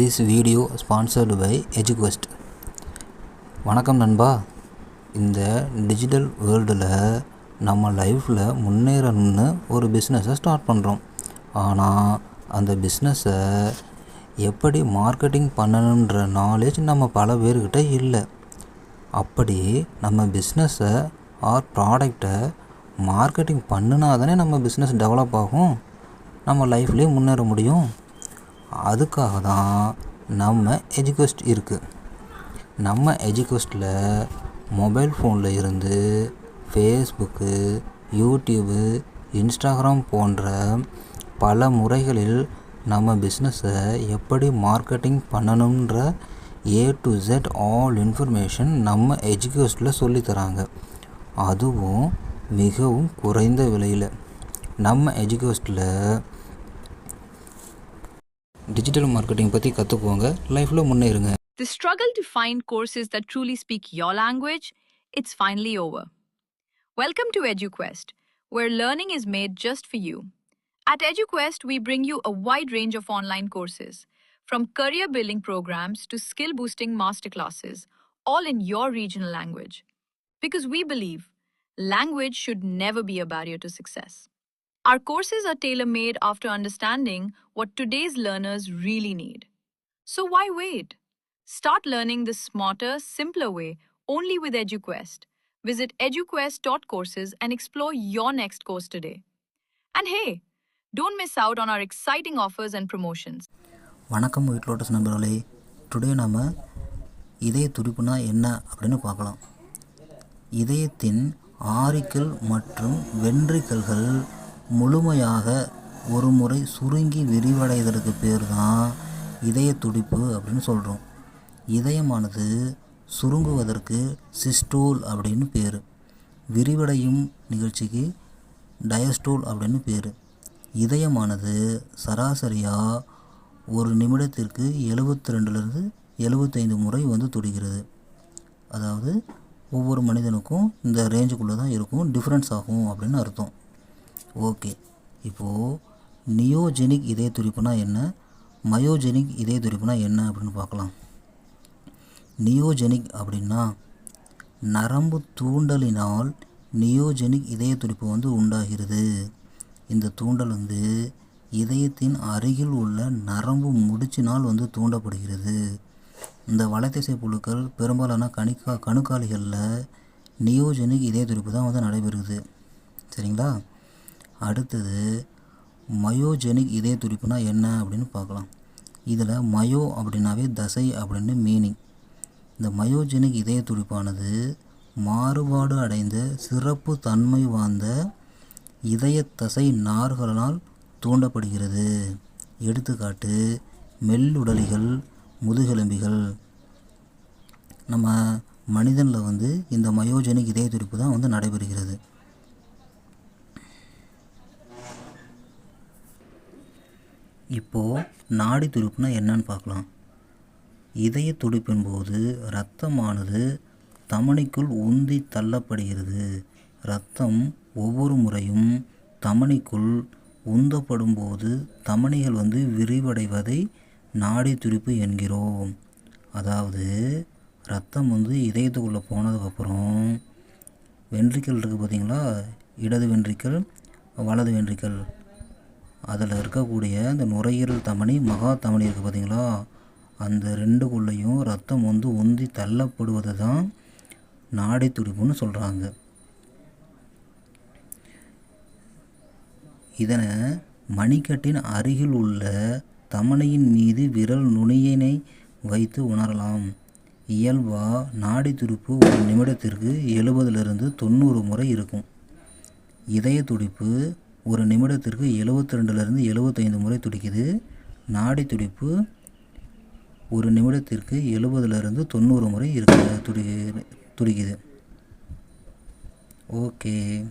This video sponsored by எஜுகொஸ்ட் வணக்கம் நண்பா. இந்த டிஜிட்டல் வேர்ல்டில் நம்ம லைஃப்பில் முன்னேறணும்னு ஒரு பிஸ்னஸை ஸ்டார்ட் பண்ணுறோம் ஆனால் அந்த பிஸ்னஸை எப்படி மார்க்கெட்டிங் பண்ணணுன்ற நாலேஜ் நம்ம பல பேர்கிட்ட இல்லை. அப்படி நம்ம பிஸ்னஸை ஆர் ப்ராடக்டை மார்க்கெட்டிங் பண்ணுனா தானே நம்ம பிஸ்னஸ் டெவலப் ஆகும். நம்ம லைஃப்லேயும் முன்னேற முடியும். அதுக்காக தான் நம்ம எஜுகோஸ்ட் இருக்குது நம்ம எஜுகோஸ்ட்டில் மொபைல் ஃபோனில் இருந்து ஃபேஸ்புக்கு யூடியூபு இன்ஸ்டாகிராம் போன்ற பல முறைகளில் நம்ம பிஸ்னஸை எப்படி மார்க்கெட்டிங் பண்ணணுன்ற A to Z all information நம்ம எஜுகேஷனில் சொல்லித்தராங்க. அதுவும் மிகவும் குறைந்த விலையில். நம்ம எஜுகேஷனில் டிஜிட்டல் மார்க்கெட்டிங் பற்றி கற்றுக்குவாங்க லைஃப்பில் முன்னேறுங்க The struggle to find courses that truly speak your language, it's finally over. Welcome to EduQuest, where learning is made just for you. At EduQuest, we bring you a wide range of online courses, from career building programs to skill boosting masterclasses, all in your regional language. Because we believe language should never be a barrier to success. Our courses are tailor made after understanding what today's learners really need. So why wait? Start learning the smarter, simpler way only with EduQuest. Visit eduquest.courses and explore your next course today. And hey, don't miss out on our exciting offers and promotions. வணக்கம் white lotus நண்பர்களே today நம்ம இதய துடிப்புனா என்ன அப்படின்னு பார்க்கலாம் இதயத்தின் auricle மற்றும் வென்ட்ரிக்கல்கள் முழுமையாக ஒரு முறை சுருங்கி விரிவடைவதற்கு பேர் தான் இதய துடிப்பு அப்படின்னு சொல்கிறோம் இதயமானது சுருங்குவதற்கு சிஸ்டோல் அப்படின்னு பேர். விரிவடையும் நிகழ்ச்சிக்கு டயஸ்டோல் அப்படின்னு பேர். இதயமானது சராசரியாக ஒரு நிமிடத்திற்கு எழுபத்தி ரெண்டுலேருந்து எழுபத்தைந்து முறை வந்து துடிக்கிறது. அதாவது ஒவ்வொரு மனிதனுக்கும் இந்த ரேஞ்சுக்குள்ளே தான் இருக்கும் டிஃப்ரென்ஸ் ஆகும் அப்படின்னு அர்த்தம். ஓகே. இப்போது நியோஜெனிக் இதய துடிப்புனா என்ன? மயோஜெனிக் இதய துடிப்புனா என்ன அப்படின்னு பார்க்கலாம். நியோஜெனிக் அப்படின்னா நரம்பு தூண்டலினால் நியோஜெனிக் இதய துடிப்பு வந்து உண்டாகிறது. இந்த தூண்டல் வந்து இதயத்தின் அருகில் உள்ள நரம்பு முடிச்சினால் வந்து தூண்டப்படுகிறது. இந்த வலைத்திசை புழுக்கள் பெரும்பாலான கணிக்கா கணுக்காலிகளில் நியோஜெனிக் இதய துடிப்பு தான் வந்து நடைபெறுது. சரிங்களா? அடுத்தது மயோஜெனிக் இதய துடிப்புனா என்ன அப்படின்னு பார்க்கலாம். இதில் மயோ அப்படின்னாவே தசை அப்படின்னு மீனிங் இந்த மயோஜெனிக் இதய துடிப்பானது மாறுபாடு அடைந்த சிறப்பு தன்மை வாய்ந்த இதய தசை நார்களால் தூண்டப்படுகிறது. எடுத்துக்காட்டு மெல்லுடலிகள் முதுகெலும்பிகள். நம்ம மனிதனில் வந்து இந்த மயோஜெனிக் இதய துடிப்பு தான் வந்து நடைபெறுகிறது. இப்போது நாடி துடிப்புனா என்னன்னு பார்க்கலாம். இதய துடிப்பின் போது இரத்தமானது தமனிக்குள் உந்தி தள்ளப்படுகிறது. இரத்தம் ஒவ்வொரு முறையும் தமனிக்குள் உந்தப்படும் போது தமனிகள் வந்து விரிவடைவதை நாடி துடிப்பு என்கிறோம். அதாவது ரத்தம் வந்து இதயத்துக்குள்ளே போனதுக்கப்புறம் வென்ட்ரிக்கல் இருக்குது பார்த்தீங்களா? இடது வென்ட்ரிக்கல் வலது வென்ட்ரிக்கல் அதில் இருக்கக்கூடிய அந்த நுரையீரல் தமனி மகா தமனி இருக்குது பார்த்தீங்களா? அந்த ரெண்டுக்குள்ளேயும் ரத்தம் வந்து உந்தி தள்ளப்படுவதை தான் நாடி துடிப்புன்னு சொல்கிறாங்க இதனை மணிக்கட்டின் அருகில் உள்ள தமனையின் மீது விரல் நுனியினை வைத்து உணரலாம். இயல்பாக நாடி துடிப்பு ஒரு நிமிடத்திற்கு எழுபதுலேருந்து தொண்ணூறு முறை இருக்கும். இதய துடிப்பு ஒரு நிமிடத்திற்கு எழுபத்தி ரெண்டுலேருந்து எழுபத்தைந்து முறை துடிக்குது. நாடி துடிப்பு ஒரு நிமிடத்திற்கு எழுபதுலேருந்து தொண்ணூறு முறை இருக்கு துடி துடிக்குது. ஓகே.